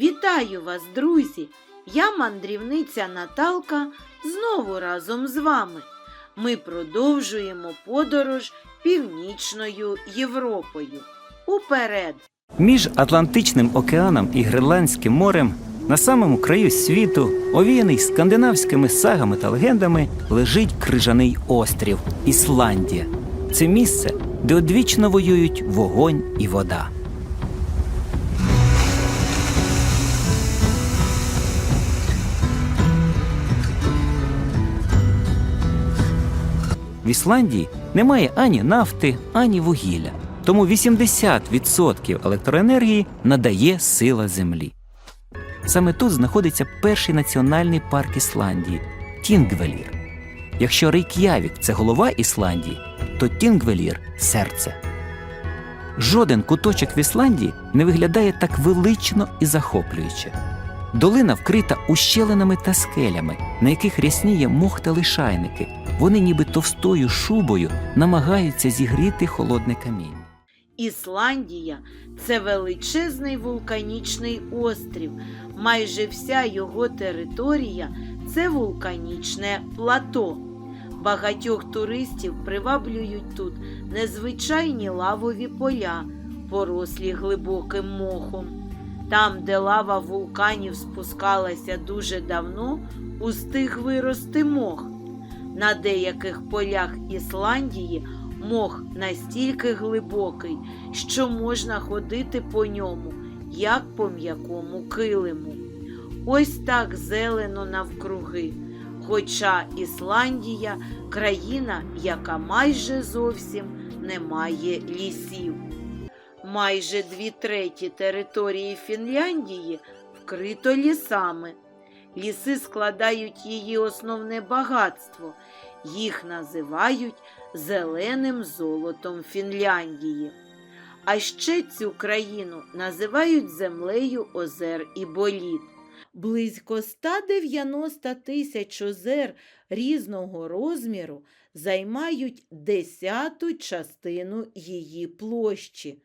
Вітаю вас, друзі! Я мандрівниця Наталка знову разом з вами. Ми продовжуємо подорож північною Європою. Уперед! Між Атлантичним океаном і Гренландським морем на самому краю світу, овіяний скандинавськими сагами та легендами, лежить крижаний острів Ісландія. Це місце, де одвічно воюють вогонь і вода. В Ісландії немає ані нафти, ані вугілля. Тому 80% електроенергії надає сила землі. Саме тут знаходиться перший національний парк Ісландії Тінгвелір. Якщо Рейк'явік це голова Ісландії, то Тінгвелір серце. Жоден куточок в Ісландії не виглядає так велично і захоплююче. Долина вкрита ущелинами та скелями, на яких рясніє мох та лишайники. Вони ніби товстою шубою намагаються зігріти холодне каміння. Ісландія це величезний вулканічний острів. Майже вся його територія це вулканічне плато. Багатьох туристів приваблюють тут незвичайні лавові поля, порослі глибоким мохом. Там, де лава вулканів спускалася дуже давно, устиг вирости мох. На деяких полях Ісландії мох настільки глибокий, що можна ходити по ньому, як по м'якому килиму. Ось так зелено навкруги. Хоча Ісландія країна, яка майже зовсім не має лісів. Майже дві треті території Фінляндії вкрито лісами. Ліси складають її основне багатство. Їх називають зеленим золотом Фінляндії. А ще цю країну називають землею озер і боліт. Близько 190 тисяч озер різного розміру займають десяту частину її площі.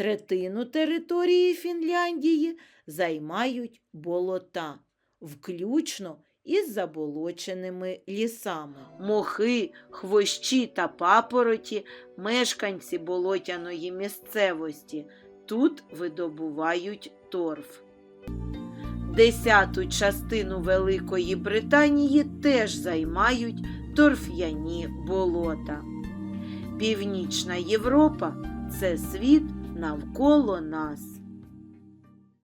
Третину території Фінляндії займають болота, включно із заболоченими лісами. Мохи, хвощі та папороті мешканці болотяної місцевості. Тут видобувають торф. Десяту частину Великої Британії теж займають торф'яні болота. Північна Європа це світ навколо нас.